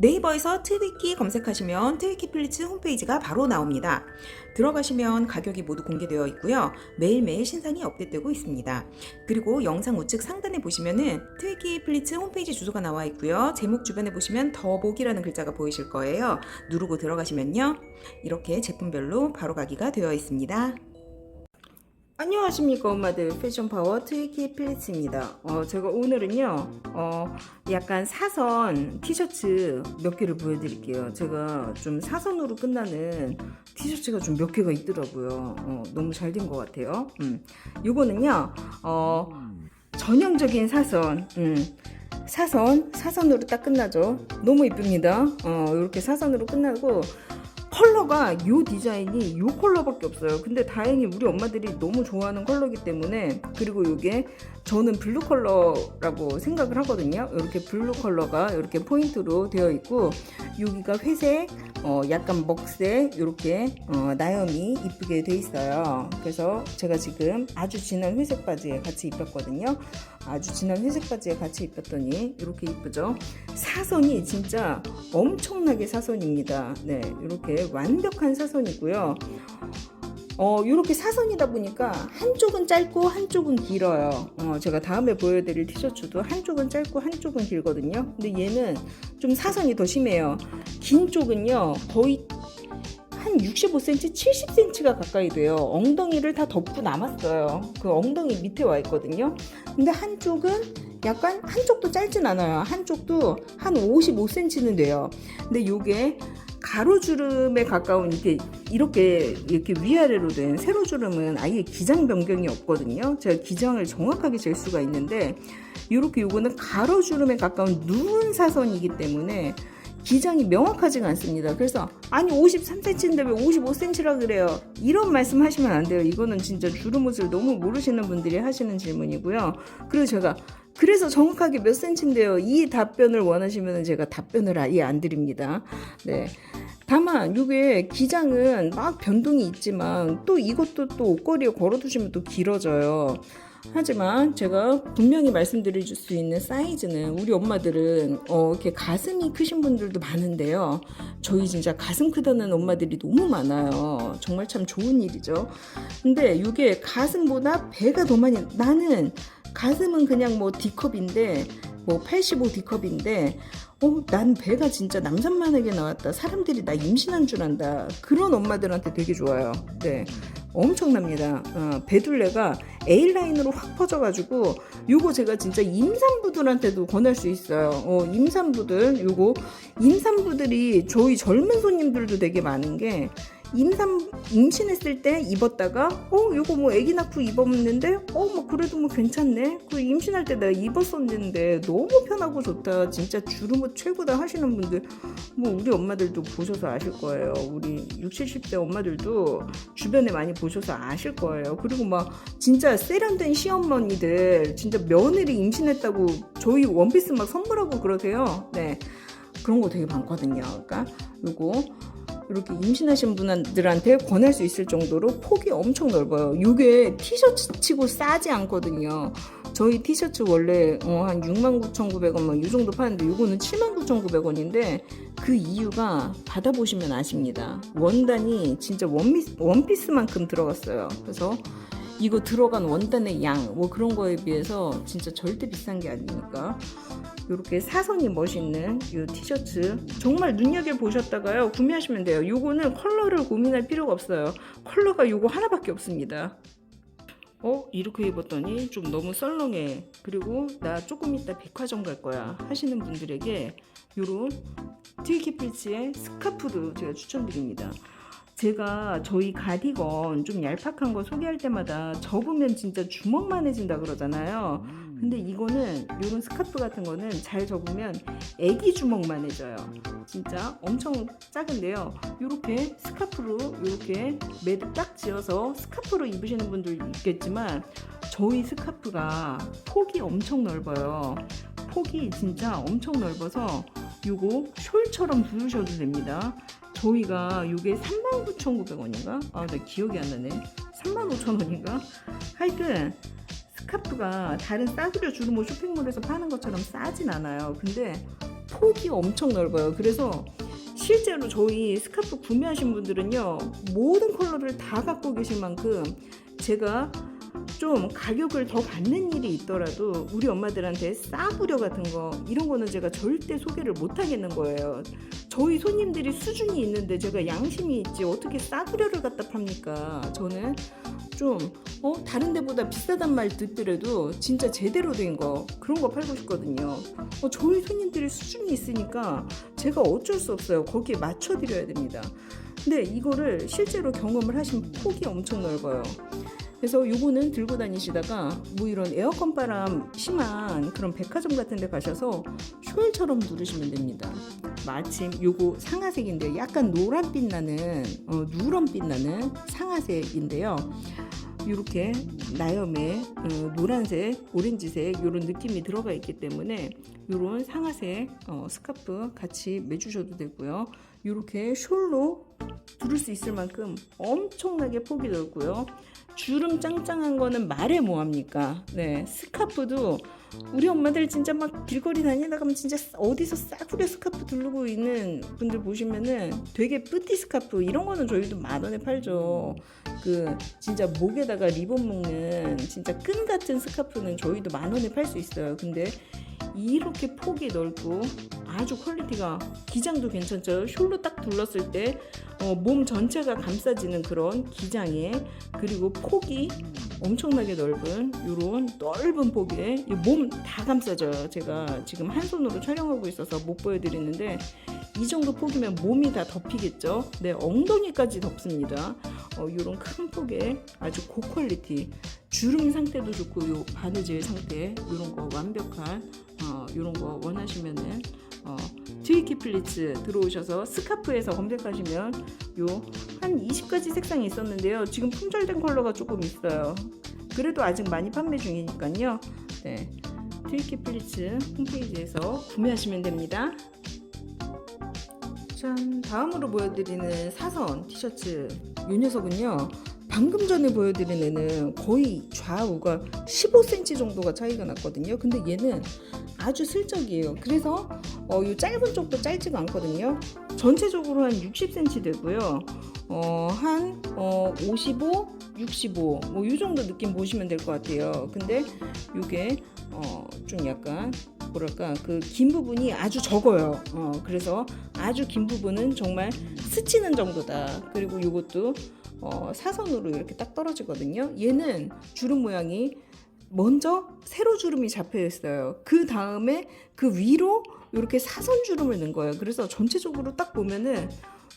네이버에서 트위키 검색하시면 트위키 플리츠 홈페이지가 바로 나옵니다. 들어가시면 가격이 모두 공개되어 있고요. 매일매일 신상이 업데이트되고 있습니다. 그리고 영상 우측 상단에 보시면은 트위키 플리츠 홈페이지 주소가 나와 있고요. 제목 주변에 보시면 더보기라는 글자가 보이실 거예요. 누르고 들어가시면요. 이렇게 제품별로 바로 가기가 되어 있습니다. 안녕하십니까 엄마들. 패션 파워 트위키 필리츠입니다. 어, 제가 오늘은요 어, 약간 사선 티셔츠 몇 개를 보여드릴게요. 제가 좀 사선으로 끝나는 티셔츠가 좀 몇 개가 있더라고요. 어, 너무 잘 된 것 같아요. 음. 요거는요 어, 전형적인 사선. 음. 사선 사선으로 딱 끝나죠. 너무 이쁩니다. 어, 이렇게 사선으로 끝나고 컬러가 요 디자인이 요 컬러밖에 없어요. 근데 다행히 우리 엄마들이 너무 좋아하는 컬러기 때문에 그리고 요게 저는 블루 컬러라고 생각을 하거든요. 이렇게 블루 컬러가 이렇게 포인트로 되어 있고 여기가 회색, 어, 약간 먹색 이렇게 어, 나염이 이쁘게 돼 있어요. 그래서 제가 지금 아주 진한 회색 바지에 같이 입혔거든요. 아주 진한 회색 바지에 같이 입혔더니 이렇게 이쁘죠. 사선이 진짜 엄청나게 사선입니다. 네, 이렇게 완벽한 사선이고요. 어, 이렇게 사선이다 보니까 한쪽은 짧고 한쪽은 길어요. 어, 제가 다음에 보여드릴 티셔츠도 한쪽은 짧고 한쪽은 길거든요. 근데 얘는 좀 사선이 더 심해요. 긴 쪽은요, 거의 한 65cm, 70cm가 가까이 돼요. 엉덩이를 다 덮고 남았어요. 그 엉덩이 밑에 와 있거든요. 근데 한쪽은 약간 한쪽도 짧진 않아요. 한쪽도 한 55cm는 돼요. 근데 요게 가로주름에 가까운 이렇게 이렇게 이렇게 위아래로 된 세로주름은 아예 기장 변경이 없거든요. 제가 기장을 정확하게 잴 수가 있는데 이렇게 요거는 가로주름에 가까운 누운 사선이기 때문에 기장이 명확하지가 않습니다. 그래서 아니 53cm인데 왜 55cm라 그래요? 이런 말씀 하시면 안 돼요. 이거는 진짜 주름옷을 너무 모르시는 분들이 하시는 질문이고요. 그리고 제가 그래서 정확하게 몇 센치인데요. 이 답변을 원하시면 제가 답변을 아예 안 드립니다. 네. 다만 이게 기장은 막 변동이 있지만 또 이것도 또 옷걸이에 걸어두시면 또 길어져요. 하지만 제가 분명히 말씀드릴 수 있는 사이즈는 우리 엄마들은 어, 이렇게 가슴이 크신 분들도 많은데요. 저희 진짜 가슴 크다는 엄마들이 너무 많아요. 정말 참 좋은 일이죠. 근데 이게 가슴보다 배가 더 많이 나는 가슴은 그냥 뭐 D컵인데 뭐 85 D컵인데 어, 난 배가 진짜 남산만하게 나왔다. 사람들이 나 임신한 줄 안다. 그런 엄마들한테 되게 좋아요. 네. 엄청납니다. 어, 배둘레가 A라인으로 확 퍼져가지고, 요거 제가 진짜 임산부들한테도 권할 수 있어요. 어, 임산부들, 요거, 임산부들이 저희 젊은 손님들도 되게 많은 게, 임산 임신했을 때 입었다가 어 요거 뭐 아기 낳고 입었는데 어 뭐 그래도 뭐 괜찮네. 그 임신할 때 내가 입었었는데 너무 편하고 좋다. 진짜 주름 옷 최고다 하시는 분들. 뭐 우리 엄마들도 보셔서 아실 거예요. 우리 60, 70대 엄마들도 주변에 많이 보셔서 아실 거예요. 그리고 막 진짜 세련된 시어머니들 진짜 며느리 임신했다고 저희 원피스 막 선물하고 그러세요. 네. 그런 거 되게 많거든요. 그러니까 요거 이렇게 임신하신 분들한테 권할 수 있을 정도로 폭이 엄청 넓어요. 이게 티셔츠 치고 싸지 않거든요. 저희 티셔츠 원래 어, 한 69,900원 뭐이 정도 파는데 이거는 79,900원인데 그 이유가 받아보시면 아십니다. 원단이 진짜 원미스, 원피스만큼 들어갔어요. 그래서 이거 들어간 원단의 양 뭐 그런 거에 비해서 진짜 절대 비싼 게 아니니까. 이렇게 사선이 멋있는 이 티셔츠. 정말 눈여겨 보셨다가요. 구매하시면 돼요. 요거는 컬러를 고민할 필요가 없어요. 컬러가 요거 하나밖에 없습니다. 어? 이렇게 입었더니 좀 너무 썰렁해. 그리고 나 조금 이따 백화점 갈 거야 하시는 분들에게 요런 트위키 필츠의 스카프도 제가 추천드립니다 제가 저희 가디건 좀 얄팍한 거 소개할 때마다 접으면 진짜 주먹만해진다 그러잖아요. 근데 이거는 이런 스카프 같은 거는 잘 접으면 애기 주먹만해져요. 진짜 엄청 작은데요. 이렇게 스카프로 이렇게 매듭 딱 지어서 스카프로 입으시는 분들 있겠지만 저희 스카프가 폭이 엄청 넓어요. 폭이 진짜 엄청 넓어서 요거 숄처럼 두르셔도 됩니다. 저희가 이게 39,900원인가? 아, 나 기억이 안 나네. 35,000원인가? 하여튼 스카프가 다른 싸구려 주름옷 쇼핑몰에서 파는 것처럼 싸진 않아요. 근데 폭이 엄청 넓어요. 그래서 실제로 저희 스카프 구매하신 분들은요 모든 컬러를 다 갖고 계실 만큼 제가 좀 가격을 더 받는 일이 있더라도 우리 엄마들한테 싸구려 같은 거 이런 거는 제가 절대 소개를 못 하겠는 거예요. 저희 손님들이 수준이 있는데 제가 양심이 있지 어떻게 싸구려를 갖다 팝니까? 저는 좀 어, 다른 데보다 비싸단 말 듣더라도 진짜 제대로 된 거 그런 거 팔고 싶거든요. 어, 저희 손님들이 수준이 있으니까 제가 어쩔 수 없어요. 거기에 맞춰드려야 됩니다. 근데 이거를 실제로 경험을 하신 폭이 엄청 넓어요. 그래서 요거는 들고 다니시다가 뭐 이런 에어컨 바람 심한 그런 백화점 같은 데 가셔서 숄처럼 누르시면 됩니다. 마침 요거 상아색인데 약간 노란빛 나는 어, 누런빛 나는 상아색인데요. 이렇게 나염에 어, 노란색, 오렌지색 이런 느낌이 들어가 있기 때문에 이런 상아색 어, 스카프 같이 매주셔도 되고요. 이렇게 숄로 두를 수 있을 만큼 엄청나게 폭이 넓고요. 주름 짱짱한 거는 말해 뭐합니까? 네, 스카프도 우리 엄마들 진짜 막 길거리 다니다 가 면 진짜 어디서 싸구려 스카프 두르고 있는 분들 보시면은 되게 뿌띠 스카프 이런 거는 저희도 만 원에 팔죠. 그 진짜 목에다가 리본 묶는 진짜 끈 같은 스카프는 저희도 만 원에 팔 수 있어요. 근데 이렇게 폭이 넓고 아주 퀄리티가 기장도 괜찮죠. 숄로 딱 둘렀을 때 어, 몸 전체가 감싸지는 그런 기장에 그리고 폭이 엄청나게 넓은 이런 넓은 폭에 몸 다 감싸져요. 제가 지금 한 손으로 촬영하고 있어서 못 보여드리는데 이 정도 폭이면 몸이 다 덮이겠죠. 네, 엉덩이까지 덮습니다. 어, 이런 큰 폭에 아주 고퀄리티 주름 상태도 좋고 요 바느질 상태 이런 거 완벽한 어, 이런 거 원하시면은 어, 트위키 플리츠 들어오셔서 스카프에서 검색하시면 요 한 20가지 색상이 있었는데요. 지금 품절된 컬러가 조금 있어요. 그래도 아직 많이 판매 중이니까요. 네. 트위키 플리츠 홈페이지에서 구매하시면 됩니다. 짠 다음으로 보여드리는 사선 티셔츠. 이 녀석은요 방금 전에 보여드린 애는 거의 좌우가 15cm 정도가 차이가 났거든요. 근데 얘는 아주 슬쩍이에요. 그래서 어, 이 짧은 쪽도 짧지가 않거든요. 전체적으로 한 60cm 되고요. 어, 한 어, 55, 65, 뭐 이 정도 느낌 보시면 될 것 같아요. 근데 이게 어, 좀 약간 뭐랄까 그 긴 부분이 아주 적어요. 어, 그래서 아주 긴 부분은 정말 스치는 정도다. 그리고 이것도 어, 사선으로 이렇게 딱 떨어지거든요. 얘는 주름 모양이 먼저 세로 주름이 잡혀 있어요. 그 다음에 그 위로 이렇게 사선 주름을 넣은 거예요. 그래서 전체적으로 딱 보면은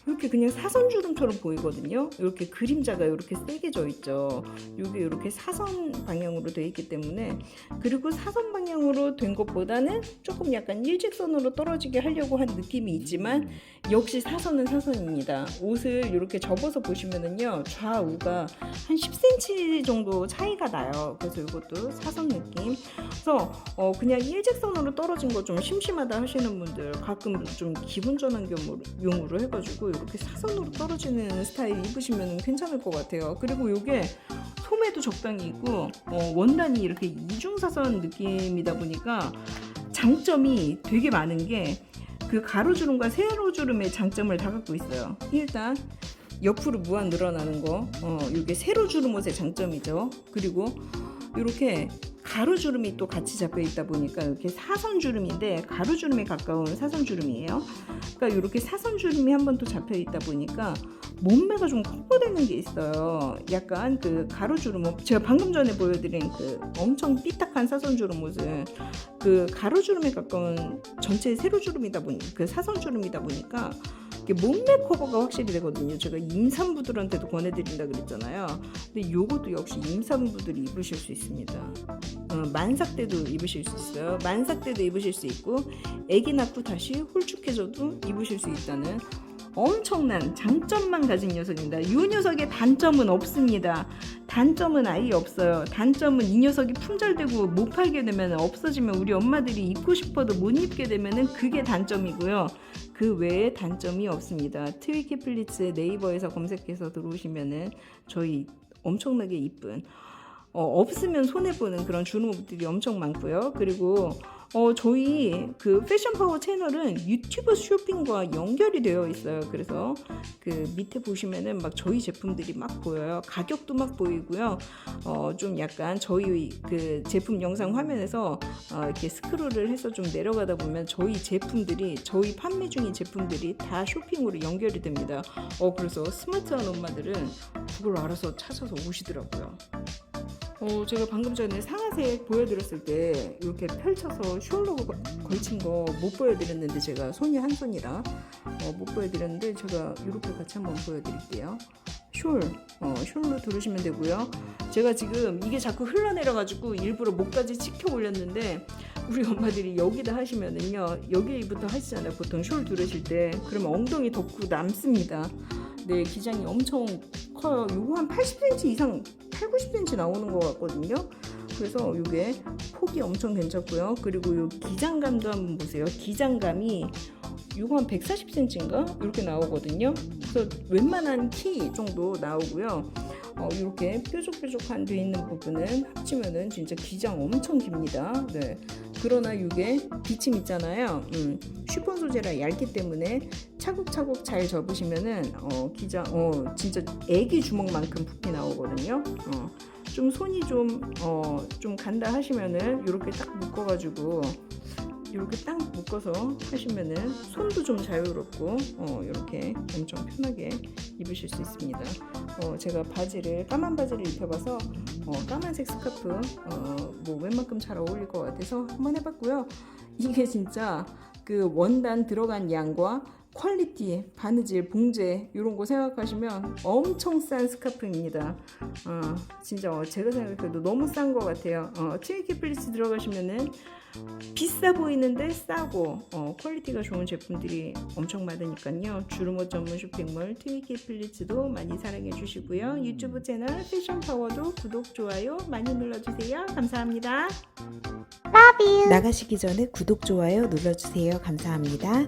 이렇게 그냥 사선 주름처럼 보이거든요. 이렇게 그림자가 이렇게 세게 져 있죠. 이게 이렇게 사선 방향으로 되어 있기 때문에 그리고 사선 방향으로 된 것보다는 조금 약간 일직선으로 떨어지게 하려고 한 느낌이 있지만 역시 사선은 사선입니다. 옷을 이렇게 접어서 보시면은요 좌우가 한 10cm 정도 차이가 나요. 그래서 이것도 사선 느낌. 그래서 어 그냥 일직선으로 떨어진 거 좀 심심하다 하시는 분들 가끔 좀 기분 전환 용으로 해가지고 이렇게 사선으로 떨어지는 스타일 입으시면 괜찮을 것 같아요. 그리고 이게 소매도 적당히 있고 어, 원단이 이렇게 이중사선 느낌이다 보니까 장점이 되게 많은 게 그 가로주름과 세로주름의 장점을 다 갖고 있어요. 일단 옆으로 무한 늘어나는 거, 어, 이게 세로주름 옷의 장점이죠. 그리고 이렇게 가로주름이 또 같이 잡혀 있다 보니까 이렇게 사선주름인데 가로주름에 가까운 사선주름이에요. 그러니까 이렇게 사선주름이 한 번 또 잡혀 있다 보니까 몸매가 좀 커버되는 게 있어요. 약간 그 가로주름 옷, 제가 방금 전에 보여드린 그 엄청 삐딱한 사선주름 옷은 그 가로주름에 가까운 전체 세로주름이다 보니 그 사선주름이다 보니까 몸매 커버가 확실히 되거든요. 제가 임산부들한테도 권해드린다 그랬잖아요. 근데 이것도 역시 임산부들이 입으실 수 있습니다. 어, 만삭 때도 입으실 수 있어요. 만삭 때도 입으실 수 있고 아기 낳고 다시 홀쭉해져도 입으실 수 있다는 엄청난 장점만 가진 녀석입니다. 이 녀석의 단점은 없습니다. 단점은 아예 없어요. 단점은 이 녀석이 품절되고 못 팔게 되면 없어지면 우리 엄마들이 입고 싶어도 못 입게 되면은 그게 단점이고요. 그 외에 단점이 없습니다. 트위키 플리츠 네이버에서 검색해서 들어오시면은 저희 엄청나게 이쁜 어, 없으면 손해 보는 그런 주름업들이 엄청 많고요. 그리고 어, 저희 그 패션 파워 채널은 유튜브 쇼핑과 연결이 되어 있어요. 그래서 그 밑에 보시면은 막 저희 제품들이 막 보여요. 가격도 막 보이고요. 어, 좀 약간 저희 그 제품 영상 화면에서 어, 이렇게 스크롤을 해서 좀 내려가다 보면 저희 제품들이 저희 판매 중인 제품들이 다 쇼핑으로 연결이 됩니다. 어, 그래서 스마트한 엄마들은 그걸 알아서 찾아서 오시더라고요. 어, 제가 방금 전에 상하색 보여드렸을 때 이렇게 펼쳐서 숄로 거- 걸친 거 못 보여드렸는데 제가 손이 한 손이라 어, 못 보여드렸는데 제가 이렇게 같이 한번 보여드릴게요. 숄, 어, 숄로 두르시면 되고요. 제가 지금 이게 자꾸 흘러내려가지고 일부러 목까지 치켜 올렸는데 우리 엄마들이 여기다 하시면은요 여기부터 하시잖아요 보통 숄 두르실 때 그러면 엉덩이 덮고 남습니다. 네 기장이 엄청 커요. 요거 한 80cm 이상 8, 90cm 나오는 것 같거든요. 그래서 이게 폭이 엄청 괜찮고요. 그리고 요 기장감도 한번 보세요. 기장감이 이거 한 140cm인가 이렇게 나오거든요. 그래서 웬만한 키 정도 나오고요. 어, 이렇게 뾰족뾰족한 돼 있는 부분은 합치면은 진짜 기장 엄청 깁니다. 네. 그러나 이게 비침 있잖아요. 음, 쉬폰 소재라 얇기 때문에 차곡차곡 잘 접으시면은 어, 기장 어 진짜 애기 주먹만큼 부피 나오거든요. 어, 좀 손이 좀 어, 좀 간다 하시면은 이렇게 딱 묶어가지고 이렇게 딱 묶어서 하시면은 손도 좀 자유롭고 어, 이렇게 엄청 편하게 입으실 수 있습니다. 어, 제가 바지를 까만 바지를 입혀봐서 어, 까만색 스카프 어, 뭐 웬만큼 잘 어울릴 것 같아서 한번 해봤고요. 이게 진짜 그 원단 들어간 양과 퀄리티, 바느질, 봉제 이런 거 생각하시면 엄청 싼 스카프입니다. 어, 진짜 어, 제가 생각해도 너무 싼 것 같아요. 어, 트위키 플리츠 들어가시면은 비싸 보이는데 싸고 어, 퀄리티가 좋은 제품들이 엄청 많으니까요. 주름옷 전문 쇼핑몰 트위키 플리츠도 많이 사랑해 주시고요. 유튜브 채널 패션 파워도 구독 좋아요 많이 눌러주세요. 감사합니다. 나가시기 전에 구독, 좋아요 눌러주세요. 감사합니다.